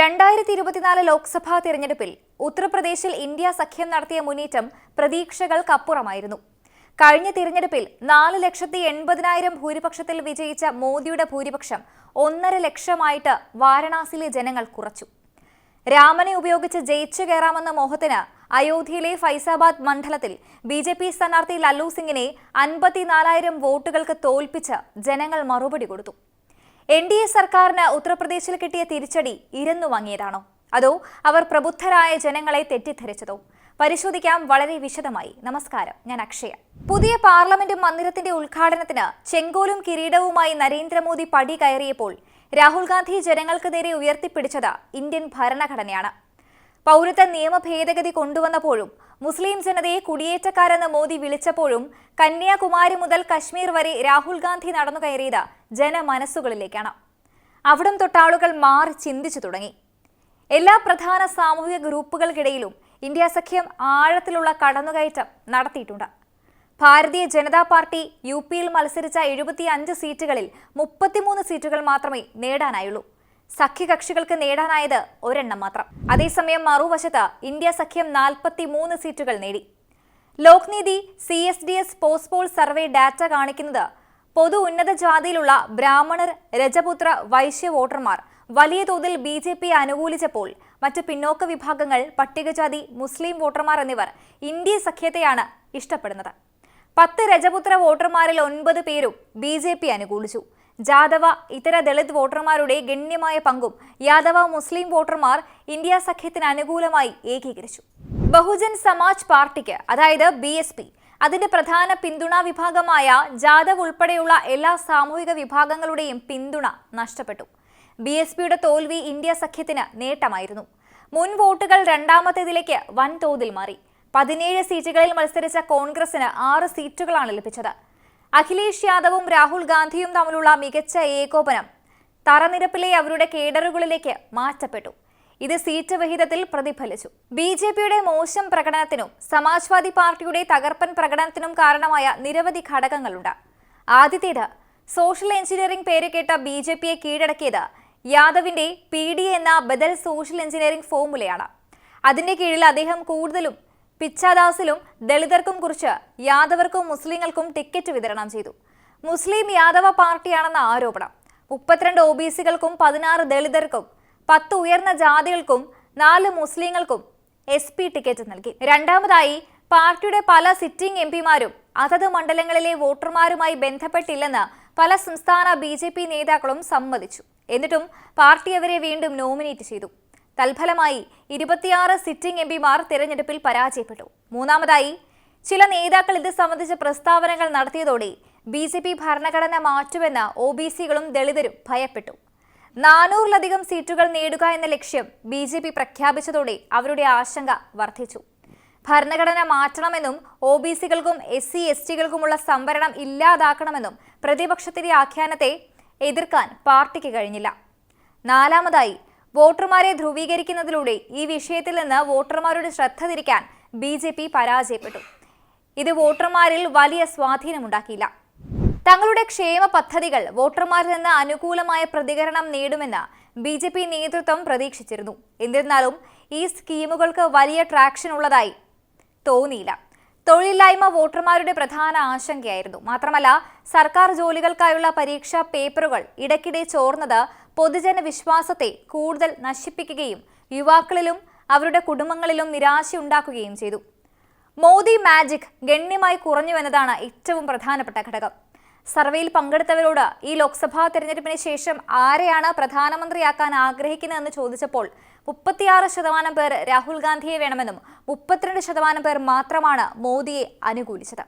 രണ്ടായിരത്തി ഇരുപത്തിനാല് ലോക്സഭാ തിരഞ്ഞെടുപ്പിൽ ഉത്തർപ്രദേശിൽ ഇന്ത്യ സഖ്യം നടത്തിയ മുന്നേറ്റം പ്രതീക്ഷകൾക്കപ്പുറമായിരുന്നു. കഴിഞ്ഞ തിരഞ്ഞെടുപ്പിൽ നാല് ലക്ഷത്തി എൺപതിനായിരം ഭൂരിപക്ഷത്തിൽ വിജയിച്ച മോദിയുടെ ഭൂരിപക്ഷം ഒന്നര ലക്ഷമായിട്ട് വാരണാസിയിലെ ജനങ്ങൾ കുറച്ചു. രാമനെ ഉപയോഗിച്ച് ജയിച്ചു കയറാമെന്ന മോഹത്തിന് അയോധ്യയിലെ ഫൈസാബാദ് മണ്ഡലത്തിൽ ബി ജെ പി സ്ഥാനാർത്ഥി ലല്ലു സിംഗിനെ അൻപത്തിനാലായിരം വോട്ടുകൾക്ക് തോൽപ്പിച്ച് ജനങ്ങൾ മറുപടി കൊടുത്തു. എൻ ഡി എ സർക്കാരിന് ഉത്തർപ്രദേശിൽ കിട്ടിയ തിരിച്ചടി ഇരന്നു വാങ്ങിയതാണോ? അതോ അവർ പ്രബുദ്ധരായ ജനങ്ങളെ തെറ്റിദ്ധരിച്ചതോ? പരിശോധിക്കാം വളരെ വിശദമായി. നമസ്കാരം. ഞാൻ അക്ഷയ. പുതിയ പാർലമെന്റ് മന്ദിരത്തിന്റെ ഉദ്ഘാടനത്തിന് ചെങ്കോലും കിരീടവുമായി നരേന്ദ്രമോദി പടി കയറിയപ്പോൾ രാഹുൽ ഗാന്ധി ജനങ്ങൾക്ക് നേരെ ഉയർത്തിപ്പിടിച്ചത് ഇന്ത്യൻ ഭരണഘടനയാണ്. പൗരത്വ നിയമ ഭേദഗതി കൊണ്ടുവന്നപ്പോഴും മുസ്ലിം ജനതയെ കുടിയേറ്റക്കാരെന്ന് മോദി വിളിച്ചപ്പോഴും കന്യാകുമാരി മുതൽ കശ്മീർ വരെ രാഹുൽ ഗാന്ധി നടന്നു കയറിയത് ജനമനസ്സുകളിലേക്കാണ്. അവിടം തൊട്ടാളുകൾ മാറി ചിന്തിച്ചു തുടങ്ങി. എല്ലാ പ്രധാന സാമൂഹിക ഗ്രൂപ്പുകൾക്കിടയിലും ഇന്ത്യ സഖ്യം ആഴത്തിലുള്ള കടന്നുകയറ്റം നടത്തിയിട്ടുണ്ട്. ഭാരതീയ ജനതാ പാർട്ടി യു പിയിൽ മത്സരിച്ച എഴുപത്തി അഞ്ച് സീറ്റുകളിൽ മുപ്പത്തിമൂന്ന് സീറ്റുകൾ മാത്രമേ നേടാനായുള്ളൂ. സഖ്യകക്ഷികൾക്ക് നേടാനായത് ഒരെണ്ണം മാത്രം. അതേസമയം മറുവശത്ത് ഇന്ത്യ സഖ്യം നാൽപ്പത്തി മൂന്ന് സീറ്റുകൾ നേടി. Lokniti C S D S post poll survey data കാണിക്കുന്നത് പൊതു ഉന്നത ജാതിയിലുള്ള ബ്രാഹ്മണർ രജപുത്ര വൈശ്യ വോട്ടർമാർ വലിയ തോതിൽ ബി ജെ പി അനുകൂലിച്ചപ്പോൾ മറ്റ് പിന്നോക്ക വിഭാഗങ്ങൾ പട്ടികജാതി മുസ്ലിം വോട്ടർമാർ എന്നിവർ ഇന്ത്യ സഖ്യത്തെയാണ് ഇഷ്ടപ്പെടുന്നത്. പത്ത് രജപുത്ര വോട്ടർമാരിൽ ഒൻപത് പേരും ബി ജെ പി അനുകൂലിച്ചു. ജാദവ ഇതര ദളിത് വോട്ടർമാരുടെ ഗണ്യമായ പങ്കും യാദവ മുസ്ലിം വോട്ടർമാർ ഇന്ത്യ സഖ്യത്തിന് അനുകൂലമായി ഏകീകരിച്ചു. ബഹുജൻ സമാജ് പാർട്ടിക്ക് അതായത് ബി എസ് പി അതിന്റെ പ്രധാന പിന്തുണാ വിഭാഗമായ ജാദവ് ഉൾപ്പെടെയുള്ള എല്ലാ സാമൂഹിക വിഭാഗങ്ങളുടെയും പിന്തുണ നഷ്ടപ്പെട്ടു. ബി എസ് പിയുടെ തോൽവി ഇന്ത്യ സഖ്യത്തിന് നേട്ടമായിരുന്നു. മുൻ വോട്ടുകൾ രണ്ടാമത്തേതിലേക്ക് വൻതോതിൽ മാറി. പതിനേഴ് സീറ്റുകളിൽ മത്സരിച്ച കോൺഗ്രസിന് ആറ് സീറ്റുകളാണ് ലഭിച്ചത്. അഖിലേഷ് യാദവും രാഹുൽ ഗാന്ധിയും തമ്മിലുള്ള മികച്ച ഏകോപനം തറനിരപ്പിലെ അവരുടെ കേഡറുകളിലേക്ക് മാറ്റപ്പെട്ടു. ഇത് സീറ്റ് വിഹിതത്തിൽ പ്രതിഫലിച്ചു. ബി ജെ പിയുടെ മോശം പ്രകടനത്തിനും സമാജ്വാദി പാർട്ടിയുടെ തകർപ്പൻ പ്രകടനത്തിനും കാരണമായ നിരവധി ഘടകങ്ങളുണ്ട്. ആദ്യത്തേത് സോഷ്യൽ എഞ്ചിനീയറിംഗ് പേര് കേട്ട ബി ജെ പിയെ കീഴടക്കിയത് യാദവിന്റെ പി ഡി എന്ന ബദൽ സോഷ്യൽ എഞ്ചിനീയറിംഗ് ഫോർമുലയാണ്. അതിന്റെ കീഴിൽ അദ്ദേഹം കൂടുതലും പിച്ചാദാസിലും ദളിതർക്കും കുറിച്ച് യാദവർക്കും മുസ്ലിങ്ങൾക്കും ടിക്കറ്റ് വിതരണം ചെയ്തു. മുസ്ലിം യാദവ പാർട്ടിയാണെന്ന ആരോപണം. മുപ്പത്തിരണ്ട് ഒ ബി സികൾക്കും പതിനാറ് ദളിതർക്കും പത്ത് ഉയർന്ന ജാതികൾക്കും നാല് മുസ്ലിങ്ങൾക്കും എസ് പി ടിക്കറ്റ് നൽകി. രണ്ടാമതായി പാർട്ടിയുടെ പല സിറ്റിംഗ് എം പിമാരും അതത് മണ്ഡലങ്ങളിലെ വോട്ടർമാരുമായി ബന്ധപ്പെട്ടില്ലെന്ന് പല സംസ്ഥാന ബി ജെ പി നേതാക്കളും സമ്മതിച്ചു. എന്നിട്ടും പാർട്ടി അവരെ വീണ്ടും നോമിനേറ്റ് ചെയ്തു. തൽഫലമായി ഇരുപത്തിയാറ് സിറ്റിംഗ് എം പിമാർ തിരഞ്ഞെടുപ്പിൽ പരാജയപ്പെട്ടു. മൂന്നാമതായി ചില നേതാക്കൾ ഇത് സംബന്ധിച്ച പ്രസ്താവനകൾ നടത്തിയതോടെ ബി ജെ പി ഭരണഘടന മാറ്റുമെന്ന് ഒ ബി സികളും ദളിതരും ഭയപ്പെട്ടു. നാനൂറിലധികം സീറ്റുകൾ നേടുക എന്ന ലക്ഷ്യം ബി ജെ പി പ്രഖ്യാപിച്ചതോടെ അവരുടെ ആശങ്ക വർദ്ധിച്ചു. ഭരണഘടന മാറ്റണമെന്നും ഒ ബി സികൾക്കും എസ് സി എസ് ടികൾക്കുമുള്ള സംവരണം ഇല്ലാതാക്കണമെന്നും പ്രതിപക്ഷത്തിന്റെ ആഖ്യാനത്തെ എതിർക്കാൻ പാർട്ടിക്ക് കഴിഞ്ഞില്ല. നാലാമതായി വോട്ടർമാരെ ധ്രുവീകരിക്കുന്നതിലൂടെ ഈ വിഷയത്തിൽ നിന്ന് വോട്ടർമാരുടെ ശ്രദ്ധ തിരിക്കാൻ ബി പരാജയപ്പെട്ടു. ഇത് വോട്ടർമാരിൽ വലിയ സ്വാധീനമുണ്ടാക്കിയില്ല. തങ്ങളുടെ ക്ഷേമ പദ്ധതികൾ വോട്ടർമാരിൽ നിന്ന് അനുകൂലമായ പ്രതികരണം നേടുമെന്ന് ബി ജെ പി നേതൃത്വം പ്രതീക്ഷിച്ചിരുന്നു. എന്നിരുന്നാലും ഈ സ്കീമുകൾക്ക് വലിയ ട്രാക്ഷൻ ഉള്ളതായി തോന്നിയില്ല. തൊഴിലില്ലായ്മ വോട്ടർമാരുടെ പ്രധാന ആശങ്കയായിരുന്നു. മാത്രമല്ല സർക്കാർ ജോലികൾക്കായുള്ള പരീക്ഷാ പേപ്പറുകൾ ഇടയ്ക്കിടെ ചോർന്നത് പൊതുജന വിശ്വാസത്തെ കൂടുതൽ നശിപ്പിക്കുകയും യുവാക്കളിലും അവരുടെ കുടുംബങ്ങളിലും നിരാശയുണ്ടാക്കുകയും ചെയ്തു. മോദി മാജിക് ഗണ്യമായി കുറഞ്ഞുവെന്നതാണ് ഏറ്റവും പ്രധാനപ്പെട്ട ഘടകം. സർവേയിൽ പങ്കെടുത്തവരോട് ഈ ലോക്സഭാ തെരഞ്ഞെടുപ്പിന് ശേഷം ആരെയാണ് പ്രധാനമന്ത്രിയാക്കാൻ ആഗ്രഹിക്കുന്നതെന്ന് ചോദിച്ചപ്പോൾ മുപ്പത്തിയാറ് ശതമാനം പേർ രാഹുൽ ഗാന്ധിയെ വേണമെന്നും മുപ്പത്തിരണ്ട് ശതമാനം പേർ മാത്രമാണ് മോദിയെ അനുകൂലിച്ചത്.